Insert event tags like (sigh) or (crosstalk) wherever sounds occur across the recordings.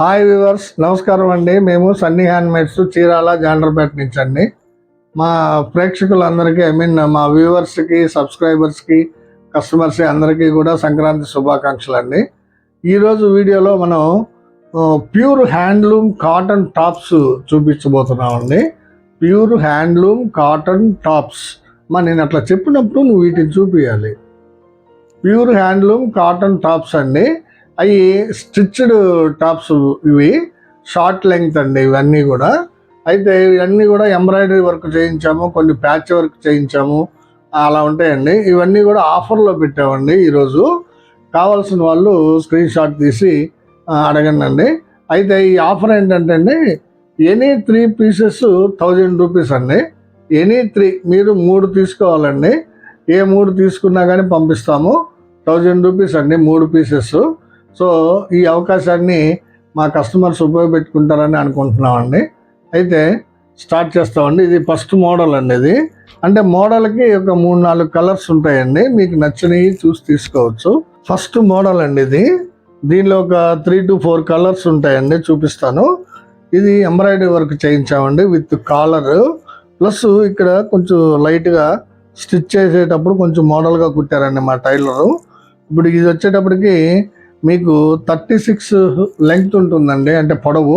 Hi viewers నమస్కారం అండి. మేము సన్నీ హ్యాండ్మేడ్స్ చీరాల జాండ్రపేట నుంచి అండి మా ప్రేక్షకులందరికీ ఐ మీన్ మా వ్యూవర్స్కి సబ్స్క్రైబర్స్కి కస్టమర్స్ అందరికీ కూడా సంక్రాంతి శుభాకాంక్షలు అండి ఈరోజు వీడియోలో మనం pure handloom cotton tops చూపించబోతున్నామండి. Pure handloom cotton tops. మా నేను అట్లా చెప్పినప్పుడు నువ్వు వీటిని చూపించాలి ప్యూర్ హ్యాండ్లూమ్ కాటన్ టాప్స్ అండి. అవి స్టిచ్డ్ టాప్స్ ఇవి షార్ట్ లెంగ్త్ అండి ఇవన్నీ కూడా. అయితే ఇవన్నీ కూడా ఎంబ్రాయిడరీ వర్క్ చేయించాము కొన్ని ప్యాచ్ వర్క్ చేయించాము అలా ఉంటాయండి. ఇవన్నీ కూడా ఆఫర్లో పెట్టామండి ఈరోజు. కావాల్సిన వాళ్ళు స్క్రీన్ షాట్ తీసి అడగండి అయితే ఈ ఆఫర్ ఏంటంటే అండి any three pieces thousand rupees అండి. ఎనీ త్రీ మీరు మూడు తీసుకోవాలండి. ఏ మూడు తీసుకున్నా కానీ పంపిస్తాము. థౌజండ్ రూపీస్ అండి మూడు పీసెస్. సో ఈ అవకాశాన్ని మా కస్టమర్స్ ఉపయోగపెట్టుకుంటారని అనుకుంటున్నామండి. అయితే స్టార్ట్ చేస్తామండి. ఇది ఫస్ట్ మోడల్ అండి ఇది. అంటే మోడల్కి ఒక మూడు నాలుగు కలర్స్ ఉంటాయండి. మీకు నచ్చినవి చూసి తీసుకోవచ్చు. ఫస్ట్ మోడల్ అండి ఇది. దీనిలో ఒక త్రీ టు ఫోర్ కలర్స్ ఉంటాయండి. చూపిస్తాను. ఇది ఎంబ్రాయిడరీ వర్క్ చేయించామండి విత్ కాలర్. ప్లస్ ఇక్కడ కొంచెం లైట్గా స్టిచ్ చేసేటప్పుడు కొంచెం మోడల్గా కుట్టారండి మా టైలరు. ఇప్పుడు ఇది వచ్చేటప్పటికి మీకు థర్టీ సిక్స్ లెంగ్త్ ఉంటుందండి అంటే పొడవు.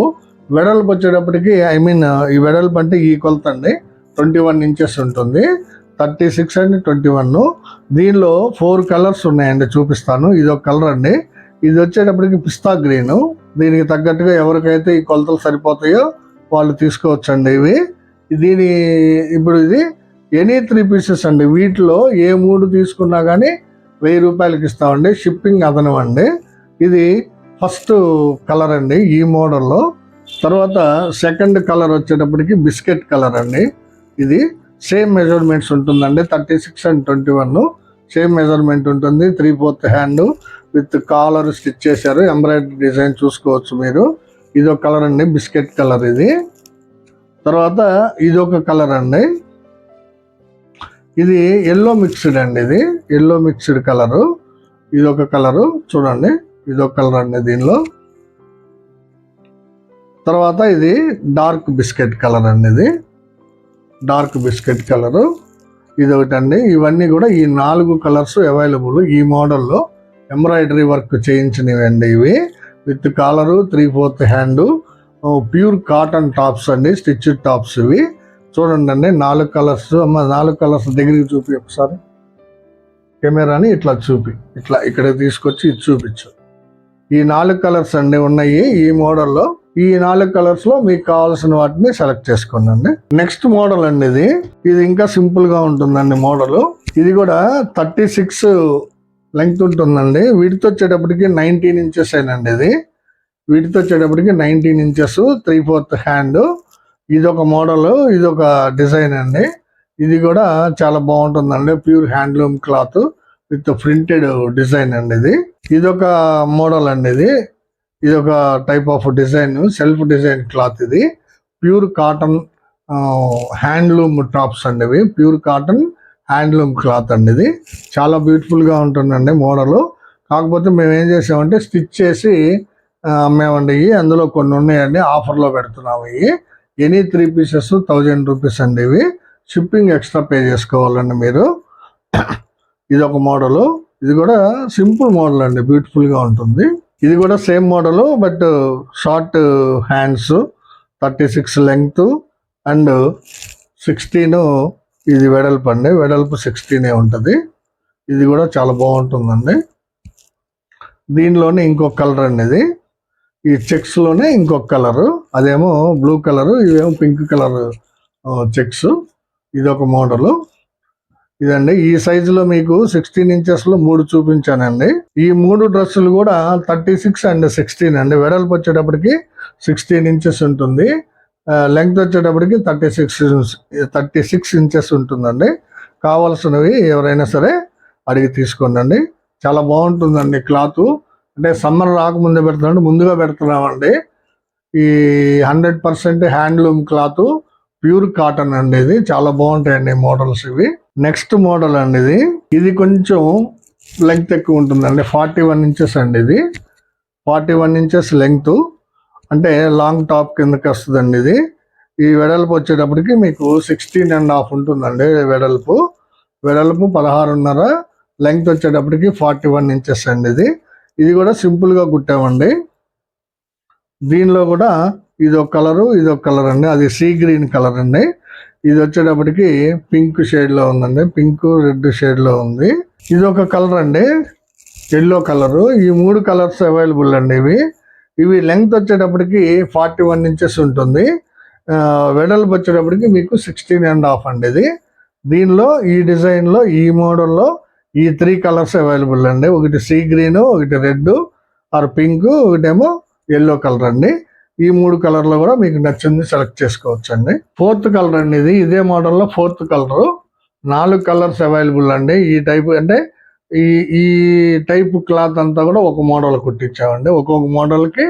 వెడల్పు వచ్చేటప్పటికి ఐ మీన్ ఈ వెడల్పు అంటే ఈ కొలత అండి ట్వంటీ వన్ ఇంచెస్ ఉంటుంది. Thirty six and twenty one. దీనిలో ఫోర్ కలర్స్ ఉన్నాయండి చూపిస్తాను. ఇది ఒక కలర్ అండి. ఇది వచ్చేటప్పటికి పిస్తా గ్రీన్. దీనికి తగ్గట్టుగా ఎవరికైతే ఈ కొలతలు సరిపోతాయో వాళ్ళు తీసుకోవచ్చండి ఇవి. దీని ఇప్పుడు ఇది ఎనీ త్రీ పీసెస్ అండి. వీటిలో ఏ మూడు తీసుకున్నా కానీ వెయ్యి రూపాయలకి ఇస్తామండి. షిప్పింగ్ అదనం అండి ఇది ఫస్ట్ కలర్ అండి ఈ మోడల్లో. తర్వాత సెకండ్ కలర్ వచ్చేటప్పటికి బిస్కెట్ కలర్ అండి. ఇది సేమ్ మెజర్మెంట్స్ ఉంటుందండి thirty six and twenty one. Same measurement ఉంటుంది three fourth hand with collar stitch చేశారు ఎంబ్రాయిడరీ డిజైన్ చూసుకోవచ్చు మీరు. ఇది ఒక కలర్ అండి బిస్కెట్ కలర్ ఇది. తర్వాత ఇది ఒక కలర్ అండి. ఇది ఎల్లో మిక్స్డ్ అండి ఇది ఎల్లో మిక్స్డ్ కలరు. ఇది ఒక కలరు చూడండి. ఇది ఒక కలర్ అండి దీనిలో. తర్వాత ఇది డార్క్ బిస్కెట్ కలర్ అండి ఇది. Dark biscuit colour. ఇది ఒకటి అండి ఇవన్నీ కూడా ఈ నాలుగు కలర్స్ అవైలబుల్ ఈ మోడల్లో. ఎంబ్రాయిడరీ వర్క్ చేయించినవి అండి ఇవి. With collar three fourth hand. Pure cotton tops అండి స్టిచ్ టాప్స్ ఇవి. చూడండి అండి నాలుగు కలర్స్ అమ్మ నాలుగు కలర్స్ దగ్గరికి చూపి ఒకసారి. కెమెరాని ఇట్లా చూపి ఇట్లా ఇక్కడ తీసుకొచ్చి ఇది చూపించు. ఈ నాలుగు కలర్స్ అండి ఉన్నాయి ఈ మోడల్లో. ఈ నాలుగు కలర్స్లో మీకు కావాల్సిన వాటిని సెలెక్ట్ చేసుకోండి. నెక్స్ట్ మోడల్ అండి ఇది. ఇది ఇంకా సింపుల్గా ఉంటుందండి మోడల్. ఇది కూడా థర్టీ సిక్స్ లెంగ్త్ ఉంటుందండి. వీటితో వచ్చేటప్పటికి నైన్టీన్ ఇంచెస్ అయినండి ఇది. వీటితో వచ్చేటప్పటికి nineteen inches three fourth hand. ఇది ఒక మోడల్ ఇది ఒక డిజైన్ అండి. ఇది కూడా చాలా బాగుంటుందండి. Pure handloom cloth. With printed design అండి ఇది ఇది ఒక మోడల్ అండి ఇది ఇది ఒక type of design self design cloth ఇది. ప్యూర్ కాటన్ హ్యాండ్లూమ్ టాప్స్ అండి ఇవి ప్యూర్ కాటన్ హ్యాండ్లూమ్ క్లాత్ అండి ఇది చాలా బ్యూటిఫుల్గా ఉంటుందండి మోడల్. కాకపోతే మేము ఏం చేసామంటే స్టిచ్ చేసి అమ్మేమండి ఇవి. అందులో కొన్ని ఉన్నాయండి. ఆఫర్లో పెడుతున్నాము ఇవి. Any three pieces thousand rupees అండి ఇవి. షిప్పింగ్ ఎక్స్ట్రా పే చేసుకోవాలండి మీరు. ఇది ఒక మోడల్. ఇది కూడా సింపుల్ మోడల్ అండి. బ్యూటిఫుల్గా ఉంటుంది. ఇది కూడా same model but short hands thirty six length and sixteen ఇది వెడల్పు అండి. వెడల్పు సిక్స్టీనే ఉంటుంది. ఇది కూడా చాలా బాగుంటుందండి. దీనిలోనే ఇంకొక కలర్ అండి ఇది. ఈ చెక్స్లోనే ఇంకొక కలరు. అదేమో బ్లూ కలరు ఇదేమో పింక్ కలర్ చెక్స్. ఇది ఒక మోడల్. ఇదండి. ఈ సైజులో మీకు సిక్స్టీన్ ఇంచెస్లో మూడు చూపించానండి. ఈ మూడు డ్రెస్సులు కూడా థర్టీ సిక్స్ అండ్ సిక్స్టీన్ అండి. వెడల్పు వచ్చేటప్పటికి సిక్స్టీన్ ఇంచెస్ ఉంటుంది. లెంగ్త్ వచ్చేటప్పటికి thirty six thirty six inches ఉంటుందండి. కావాల్సినవి ఎవరైనా సరే అడిగి తీసుకోండి చాలా బాగుంటుందండి క్లాత్. అంటే సమ్మర్ రాకముందే పెడుతున్నాం ముందుగా పెడుతున్నామండి. ఈ hundred percent handloom cloth. Pure cotton అండి ఇది. చాలా బాగుంటాయండి మోడల్స్ ఇవి. నెక్స్ట్ మోడల్ అండి ఇది. ఇది కొంచెం లెంగ్త్ ఎక్కువ ఉంటుందండి ఫార్టీ వన్ ఇంచెస్ అండి ఇది. Forty one inches length. అంటే లాంగ్ టాప్ కిందకి వస్తుందండి ఇది. ఈ వెడల్పు వచ్చేటప్పటికి మీకు సిక్స్టీన్ అండ్ హాఫ్ ఉంటుందండి వెడల్పు. వెడల్పు పదహారున్నర లెంగ్త్ వచ్చేటప్పటికి ఫార్టీ వన్ ఇంచెస్ అండి ఇది. ఇది కూడా సింపుల్గా కుట్టామండి. దీనిలో కూడా ఇది ఒక కలరు ఇది ఒక కలర్ అండి అది సీ గ్రీన్ కలర్ అండి. ఇది వచ్చేటప్పటికి పింక్ షేడ్లో ఉందండి. పింక్ రెడ్ షేడ్లో ఉంది. ఇది ఒక కలర్ అండి. ఎల్లో కలర్ ఈ మూడు కలర్స్ అవైలబుల్ అండి ఇవి. ఇవి లెంగ్త్ వచ్చేటప్పటికి ఫార్టీ వన్ ఇంచెస్ ఉంటుంది వెడల్పు వచ్చేటప్పటికి మీకు సిక్స్టీన్ అండ్ హాఫ్ అండి ఇది. దీనిలో ఈ డిజైన్లో ఈ మోడల్లో ఈ త్రీ కలర్స్ అవైలబుల్ అండి. ఒకటి సీ గ్రీన్ ఒకటి రెడ్ ఆర్ పింక్ ఒకటేమో ఎల్లో కలర్ అండి. ఈ మూడు కలర్లో కూడా మీకు నచ్చింది సెలెక్ట్ చేసుకోవచ్చు అండి ఫోర్త్ కలర్ అండి ఇది. ఇదే మోడల్లో ఫోర్త్ కలరు నాలుగు కలర్స్ అవైలబుల్ అండి. ఈ టైప్ అంటే ఈ ఈ టైప్ క్లాత్ అంతా కూడా ఒక మోడల్ కుట్టించామండి. ఒక్కొక్క మోడల్కి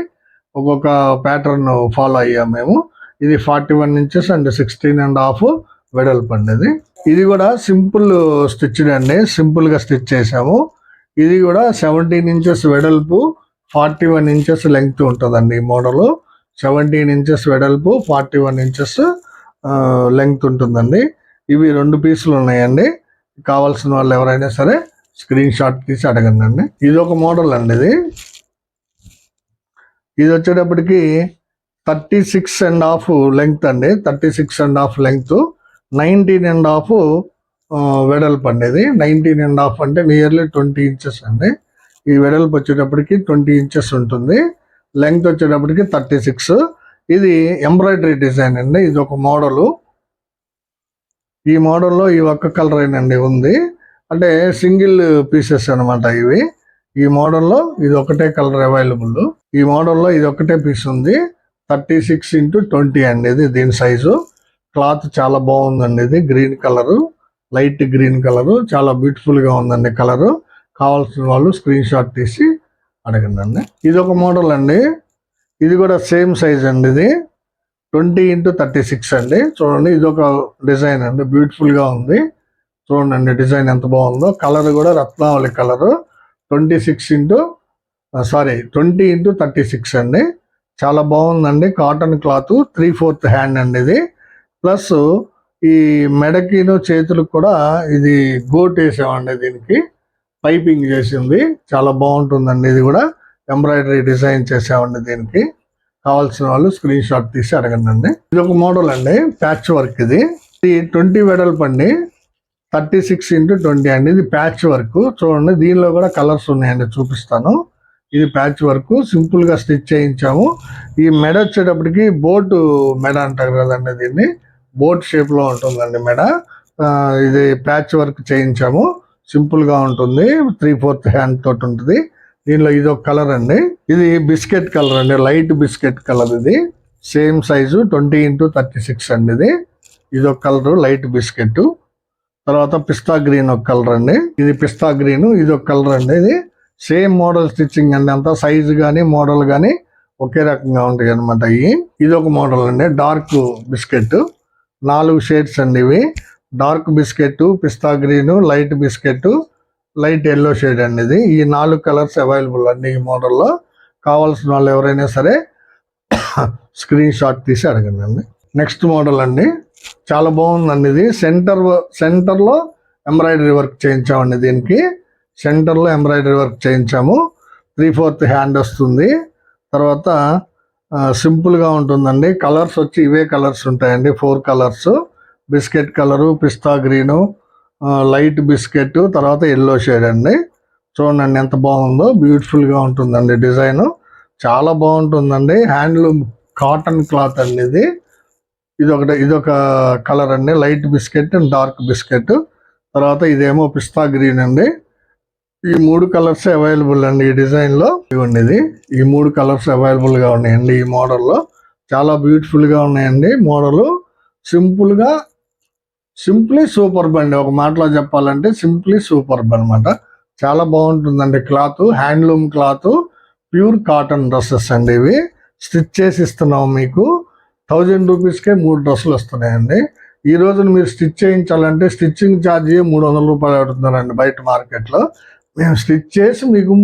ఒక్కొక్క ప్యాటర్న్ ఫాలో అయ్యాం మేము. ఇది forty one inches and sixteen and half వెడల్పు అండి ఇది. ఇది కూడా సింపుల్ స్టిచ్డ్ అండి. సింపుల్గా స్టిచ్ చేసాము ఇది కూడా సెవెంటీన్ ఇంచెస్ వెడల్పు ఫార్టీ వన్ ఇంచెస్ లెంగ్త్ ఉంటుందండి ఈ మోడల్ సెవెంటీన్ ఇంచెస్ వెడల్పు ఫార్టీ వన్ ఇంచెస్ లెంగ్త్ ఉంటుందండి. ఇవి రెండు పీసులు ఉన్నాయండి. కావాల్సిన వాళ్ళు ఎవరైనా సరే స్క్రీన్ షాట్ తీసి అడగండి అండి. ఇది ఒక మోడల్ అండి ఇది. ఇది వచ్చేటప్పటికి thirty six and half length అండి. Thirty six and half length. Nineteen and half వెడల్పు అండి ఇది. నైన్టీన్ అండ్ హాఫ్ అంటే నియర్లీ ట్వంటీ ఇంచెస్ అండి. ఈ వెడల్పు వచ్చేటప్పటికి ట్వంటీ ఇంచెస్ ఉంటుంది. లెంగ్త్ వచ్చేటప్పటికి థర్టీ సిక్స్. ఇది ఎంబ్రాయిడరీ డిజైన్ అండి ఇది ఒక మోడలు. ఈ మోడల్లో ఈ ఒక్క కలర్ అయినండి ఉంది. అంటే సింగిల్ పీసెస్ అనమాట ఇవి. ఈ మోడల్లో ఇది ఒకటే కలర్ అవైలబుల్. ఈ మోడల్లో ఇది ఒకటే పీస్ ఉంది. థర్టీ సిక్స్ ఇంటూ ట్వంటీ అండి ఇది దీని సైజు. క్లాత్ చాలా బాగుందండి ఇది green colour. Light green colour. చాలా బ్యూటిఫుల్గా ఉందండి కలరు. కావాల్సిన వాళ్ళు స్క్రీన్ షాట్ తీసి అడగండి అండి ఇది ఒక మోడల్ అండి. ఇది కూడా సేమ్ సైజ్ అండి ఇది. ట్వంటీ ఇంటూ థర్టీ సిక్స్ అండి. చూడండి ఇది ఒక డిజైన్ అండి. బ్యూటిఫుల్గా ఉంది. చూడండి డిజైన్ ఎంత బాగుందో. కలర్ కూడా రత్నావళి colour twenty six into sorry twenty into thirty six అండి. చాలా బాగుందండి. Cotton cloth three fourth hand అండి ఇది. ప్లస్ ఈ మెడకిను చేతులకు కూడా ఇది గోట్ వేసామండి దీనికి. పైపింగ్ చేసింది. చాలా బాగుంటుందండి ఇది కూడా. ఎంబ్రాయిడరీ డిజైన్ చేసామండి దీనికి. కావాల్సిన వాళ్ళు స్క్రీన్ షాట్ తీసి అడగండి అండి ఇది ఒక మోడల్ అండి. ప్యాచ్ వర్క్ ఇది. ఇది ట్వంటీ వెడల్పు అండి. థర్టీ సిక్స్ ఇంటూ ట్వంటీ అండి. ఇది ప్యాచ్ వర్క్. చూడండి దీనిలో కూడా కలర్స్ ఉన్నాయండి. చూపిస్తాను. ఇది ప్యాచ్ వర్క్. సింపుల్గా స్టిచ్ చేయించాము. ఈ మెడ వచ్చేటప్పటికి బోట్ మెడ అంటారు కదండి దీన్ని. బోట్ షేప్లో ఉంటుందండి మెడ. ఇది ప్యాచ్ వర్క్ చేయించాము. సింపుల్గా ఉంటుంది. త్రీ ఫోర్త్ హ్యాండ్ తోటి ఉంటుంది. దీనిలో ఇది ఒక కలర్ అండి. ఇది బిస్కెట్ కలర్ అండి. లైట్ బిస్కెట్ కలర్ ఇది. Same size twenty into thirty six అండి ఇది. ఇది ఒక కలర్ లైట్ బిస్కెట్. తర్వాత పిస్తా గ్రీన్ ఒక కలర్ అండి. ఇది పిస్తా గ్రీన్ ఇది ఒక కలర్ అండి ఇది. సేమ్ మోడల్ స్టిచ్చింగ్ అండి. అంతా సైజు కానీ మోడల్ కానీ ఒకే రకంగా ఉంటాయి అనమాట ఇవి. ఇది ఒక మోడల్ అండి. Dark biscuit. నాలుగు షేడ్స్ అండి ఇవి. డార్క్ బిస్కెట్ పిస్తా green light biscuit light yellow shade అండి ఇది ఈ నాలుగు కలర్స్ అవైలబుల్ అండి ఈ మోడల్లో. కావాల్సిన వాళ్ళు ఎవరైనా సరే (coughs) స్క్రీన్ షాట్ తీసి అడగండి అండి. నెక్స్ట్ మోడల్ అండి. చాలా బాగుందండి ఇది సెంటర్ సెంటర్లో ఎంబ్రాయిడరీ వర్క్ చేయించామండి దీనికి. సెంటర్లో ఎంబ్రాయిడరీ వర్క్ చేయించాము. త్రీ ఫోర్త్ హ్యాండ్ వస్తుంది. తర్వాత సింపుల్గా ఉంటుందండి. కలర్స్ వచ్చి ఇవే కలర్స్ ఉంటాయండి. Four colours. బిస్కెట్ కలరు పిస్తా గ్రీను లైట్ బిస్కెట్ తర్వాత ఎల్లో షేడ్ అండి. చూడండి ఎంత బాగుందో. బ్యూటిఫుల్గా ఉంటుందండి డిజైను. చాలా బాగుంటుందండి. హ్యాండ్లూమ్ కాటన్ క్లాత్ అండి ఇది. ఇది ఒకటి ఇది ఒక కలర్ అండి. Light biscuit and dark biscuit. తర్వాత ఇదేమో పిస్తా గ్రీన్ అండి. ఈ మూడు కలర్స్ అవైలబుల్ అండి ఈ డిజైన్లో. ఇవ్వండి ఇది. ఈ మూడు కలర్స్ అవైలబుల్గా ఉన్నాయండి ఈ మోడల్లో చాలా బ్యూటిఫుల్గా ఉన్నాయండి మోడలు. సింపుల్గా సింప్లీ సూపర్ అండి ఒక మాటలో చెప్పాలంటే సింప్లీ సూపర్ అన్నమాట. చాలా బాగుంటుందండి cloth. Handloom cloth. Pure cotton dresses అండి ఇవి. స్టిచ్ చేసి ఇస్తున్నాం మీకు. థౌజండ్ రూపీస్కే మూడు డ్రెస్సులు వస్తున్నాయండి. ఈ రోజున మీరు స్టిచ్ చేయించాలంటే స్టిచ్చింగ్ ఛార్జ్ మూడు వందల రూపాయలు అవుతుందండి బయట మార్కెట్లో. మేము స్టిచ్ చేసి మీకు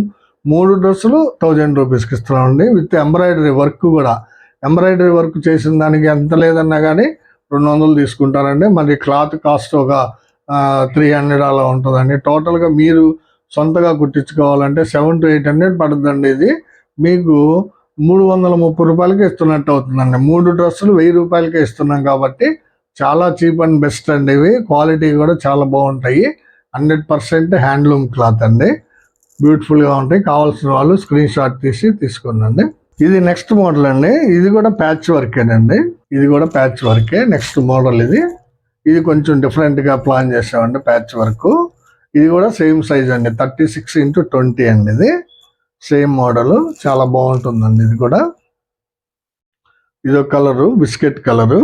మూడు డ్రెస్సులు థౌజండ్ రూపీస్కి ఇస్తున్నామండి. విత్ ఎంబ్రాయిడరీ వర్క్ కూడా. ఎంబ్రాయిడరీ వర్క్ చేసిన దానికి ఎంత లేదన్నా కానీ రెండు వందలు తీసుకుంటారండి. మరి క్లాత్ కాస్ట్ ఒక త్రీ హండ్రెడ్ అలా ఉంటుందండి. టోటల్గా మీరు సొంతగా కుట్టించుకోవాలంటే సెవెన్ టు ఎయిట్ హండ్రెడ్ పడుతుందండి ఇది. మీకు మూడు వందల ముప్పై రూపాయలకి ఇస్తున్నట్టు అవుతుందండి. మూడు డ్రెస్సులు వెయ్యి రూపాయలకే ఇస్తున్నాం కాబట్టి చాలా చీప్ అండ్ బెస్ట్ అండి ఇవి. క్వాలిటీ కూడా చాలా బాగుంటాయి. హండ్రెడ్ పర్సెంట్ హ్యాండ్లూమ్ క్లాత్ అండి. బ్యూటిఫుల్గా ఉంటాయి. కావాల్సిన వాళ్ళు స్క్రీన్ షాట్ తీసి తీసుకున్నండి ఇది నెక్స్ట్ మోడల్ అండి. ఇది కూడా ప్యాచ్ వర్కేనండి ఇది కూడా ప్యాచ్ వర్కే నెక్స్ట్ మోడల్ ఇది. ఇది కొంచెం డిఫరెంట్గా ప్లాన్ చేసామండి ప్యాచ్ వర్క్ ఇది కూడా సేమ్ సైజ్ అండి. థర్టీ సిక్స్ ఇంటూ ట్వంటీ అండి ఇది. సేమ్ మోడల్ చాలా బాగుంటుందండి ఇది కూడా. ఇది ఒక కలరు బిస్కెట్ కలరు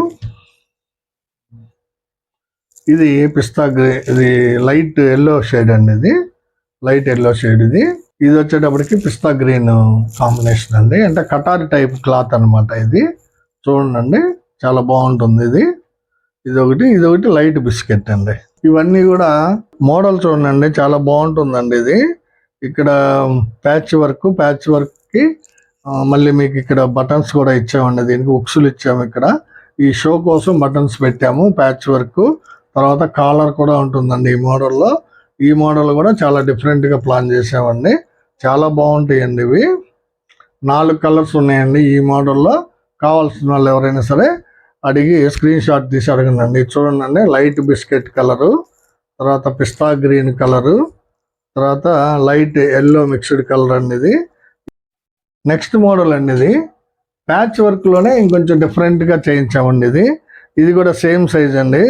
ఇది పిస్తా గ్రే ఇది లైట్ ఎల్లో షేడ్ అండి ఇది. లైట్ ఎల్లో షేడ్ ఇది. ఇది వచ్చేటప్పటికి పిస్తా గ్రీన్ కాంబినేషన్ అండి. అంటే కటారి టైప్ క్లాత్ అన్నమాట ఇది. చూడండి. చాలా బాగుంటుంది ఇది. ఇది ఒకటి ఇది ఒకటి లైట్ బిస్కెట్ అండి. ఇవన్నీ కూడా మోడల్ చూడండి చాలా బాగుంటుందండి ఇది. ఇక్కడ ప్యాచ్ వర్క్ ప్యాచ్ వర్క్కి మళ్ళీ మీకు ఇక్కడ బటన్స్ కూడా ఇచ్చామండి. దీనికి ఉక్సులు ఇచ్చాము ఇక్కడ. ఈ షో కోసం బటన్స్ పెట్టాము ప్యాచ్ వర్క్. తర్వాత కాలర్ కూడా ఉంటుందండి ఈ మోడల్లో. ఈ మోడల్ కూడా చాలా డిఫరెంట్గా ప్లాన్ చేసామండి చాలా బాగుంటాయండి ఇవి. నాలుగు కలర్స్ ఉన్నాయండి ఈ మోడల్లో. కావాల్సిన వాళ్ళు ఎవరైనా సరే అడిగి స్క్రీన్ షాట్ తీసి అడగండి చూడండి లైట్ బిస్కెట్ కలరు తర్వాత పిస్తా గ్రీన్ కలరు తర్వాత లైట్ ఎల్లో మిక్స్డ్ కలర్ అండి ఇది. నెక్స్ట్ మోడల్ అండి ఇది. ప్యాచ్ వర్క్లోనే ఇంకొంచెం డిఫరెంట్గా చేయించామండి ఇది. ఇది కూడా సేమ్ సైజ్ అండి.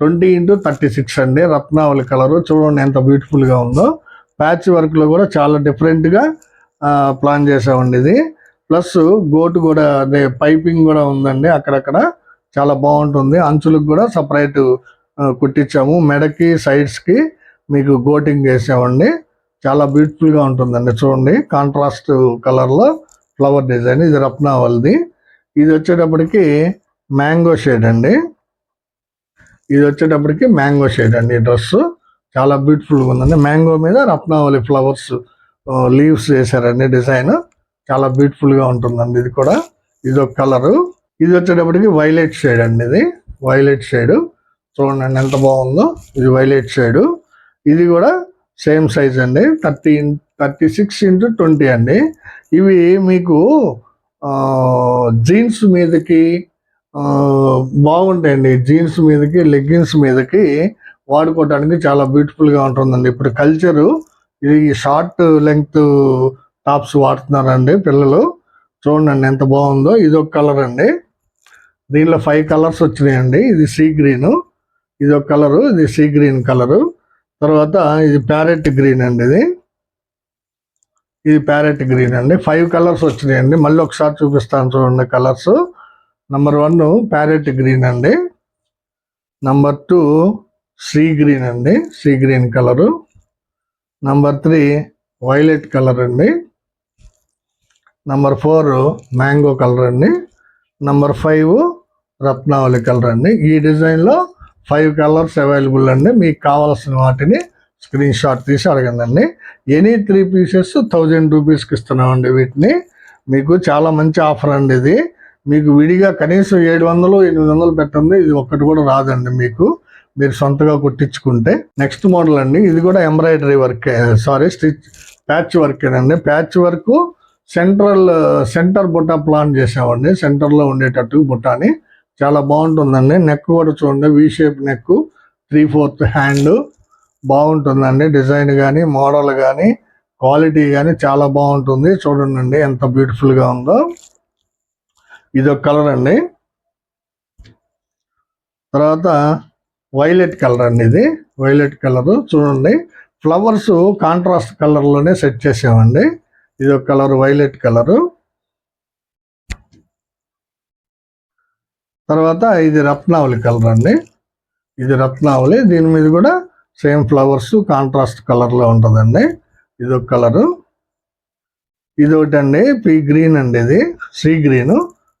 ట్వంటీ ఇంటూ థర్టీ సిక్స్ అండి. రత్నావళి కలరు. చూడండి ఎంత బ్యూటిఫుల్గా ఉందో. ప్యాచ్ వర్క్లో కూడా చాలా డిఫరెంట్గా ప్లాన్ చేసామండి ఇది. ప్లస్ గోటు కూడా అదే పైపింగ్ కూడా ఉందండి అక్కడక్కడ. చాలా బాగుంటుంది. అంచులకు కూడా సపరేట్ కుట్టించాము. మెడకి సైడ్స్కి మీకు గోటింగ్ వేసామండి చాలా బ్యూటిఫుల్గా ఉంటుందండి చూడండి. కాంట్రాస్ట్ కలర్లో ఫ్లవర్ డిజైన్. ఇది రత్నావల్ది. ఇది వచ్చేటప్పటికి మ్యాంగో షేడ్ అండి. ఇది వచ్చేటప్పటికి మ్యాంగో షేడ్ అండి ఈ డ్రెస్ చాలా బ్యూటిఫుల్గా ఉందండి. మ్యాంగో మీద రత్నావళి ఫ్లవర్స్ లీవ్స్ వేసారండి డిజైన్. చాలా బ్యూటిఫుల్గా ఉంటుందండి ఇది కూడా. ఇది ఒక కలరు. ఇది వచ్చేటప్పటికి వైలెట్ షేడ్ అండి ఇది. వైలెట్ షేడ్ చూడండి ఎంత బాగుందో. ఇది వైలెట్ షేడ్ ఇది కూడా సేమ్ సైజ్ అండి. Thirty thirty six into twenty అండి. ఇవి మీకు జీన్స్ మీదకి బాగుంటాయండి. జీన్స్ మీదకి లెగ్గిన్స్ మీదకి వాడుకోవడానికి చాలా బ్యూటిఫుల్గా ఉంటుందండి. ఇప్పుడు కల్చరు ఇది షార్ట్ లెంగ్త్ టాప్స్ వాడుతున్నారండి పిల్లలు. చూడండి ఎంత బాగుందో. ఇది ఒక కలర్ అండి. దీనిలో ఫైవ్ కలర్స్ వచ్చినాయండి. ఇది సీ గ్రీన్ ఇది ఒక కలరు ఇది సీ గ్రీన్ కలరు తర్వాత ఇది ప్యారెట్ గ్రీన్ అండి ఇది. ఇది ప్యారెట్ గ్రీన్ అండి. ఫైవ్ కలర్స్ వచ్చినాయండి. మళ్ళీ ఒకసారి చూపిస్తాను చూడండి colours number one parrot green అండి. నంబర్ టూ సీ గ్రీన్ అండి. Sea green colour number three violet colour అండి. నంబర్ ఫోర్ మ్యాంగో కలర్ అండి. నంబర్ ఫైవ్ రత్నావళి కలర్ అండి ఈ డిజైన్లో ఫైవ్ కలర్స్ అవైలబుల్ అండి మీకు కావాల్సిన వాటిని స్క్రీన్ షాట్ తీసి అడగండి ఎనీ త్రీ పీసెస్ థౌజండ్ రూపీస్కి ఇస్తున్నామండి వీటిని. మీకు చాలా మంచి ఆఫర్ అండి ఇది. మీకు విడిగా కనీసం ఏడు వందలు ఎనిమిది వందలు పెట్టండి. ఇది ఒక్కటి కూడా రాదండి మీకు. మీరు సొంతగా కుట్టించుకుంటే. నెక్స్ట్ మోడల్ అండి. ఇది కూడా embroidery work sorry stitch patch work అండి ప్యాచ్ వర్క్ సెంట్రల్ సెంటర్ బుట్ట ప్లాన్ చేసామండి. సెంటర్లో ఉండేటట్టు బుట్టాని. చాలా బాగుంటుందండి. నెక్ కూడా చూడండి V shape neck three fourth hand బాగుంటుందండి. డిజైన్ కానీ మోడల్ కానీ క్వాలిటీ కానీ చాలా బాగుంటుంది. చూడండి ఎంత బ్యూటిఫుల్గా ఉందో. ఇది ఒక కలర్ అండి. తర్వాత వైలెట్ కలర్ అండి ఇది. వైలెట్ కలర్ చూడండి. ఫ్లవర్స్ కాంట్రాస్ట్ కలర్లోనే సెట్ చేసామండి. ఇది ఒక కలర్ వైలెట్ కలరు తర్వాత ఇది రత్నావళి కలర్ అండి. ఇది రత్నావళి. దీని మీద కూడా సేమ్ ఫ్లవర్స్ కాంట్రాస్ట్ కలర్లో ఉంటుందండి. ఇది ఒక కలరు. ఇది ఒకటి అండి పీ గ్రీన్ అండి ఇది. Sea green.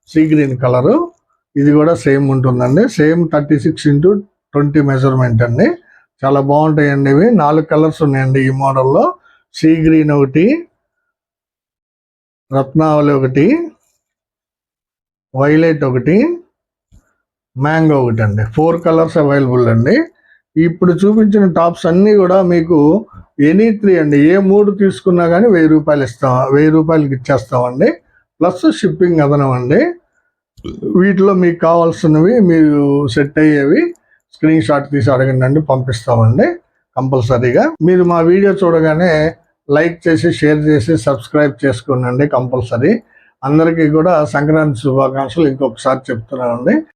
Sea green colour. ఇది కూడా సేమ్ ఉంటుందండి. Same thirty six into twenty measurement అండి. చాలా బాగుంటాయండి ఇవి. నాలుగు కలర్స్ ఉన్నాయండి ఈ మోడల్లో సీ గ్రీన్ ఒకటి రత్నావళి ఒకటి వైలెట్ ఒకటి మ్యాంగో ఒకటి అండి ఫోర్ కలర్స్ అవైలబుల్ అండి. ఇప్పుడు చూపించిన టాప్స్ అన్నీ కూడా మీకు ఎనీ త్రీ అండి. ఏ మూడు తీసుకున్నా కానీ వెయ్యి రూపాయలు ఇస్తాం వెయ్యి రూపాయలకి ఇచ్చేస్తామండి. ప్లస్ షిప్పింగ్ అదనం అండి. వీటిలో మీకు కావాల్సినవి మీరు సెట్ అయ్యేవి స్క్రీన్ షాట్ తీసి అడగండి అండి పంపిస్తామండి కంపల్సరీగా. మీరు మా వీడియో చూడగానే లైక్ చేసి షేర్ చేసి సబ్స్క్రైబ్ చేసుకోండి కంపల్సరీ. అందరికీ కూడా సంక్రాంతి శుభాకాంక్షలు ఇంకొకసారి చెప్తున్నానండి.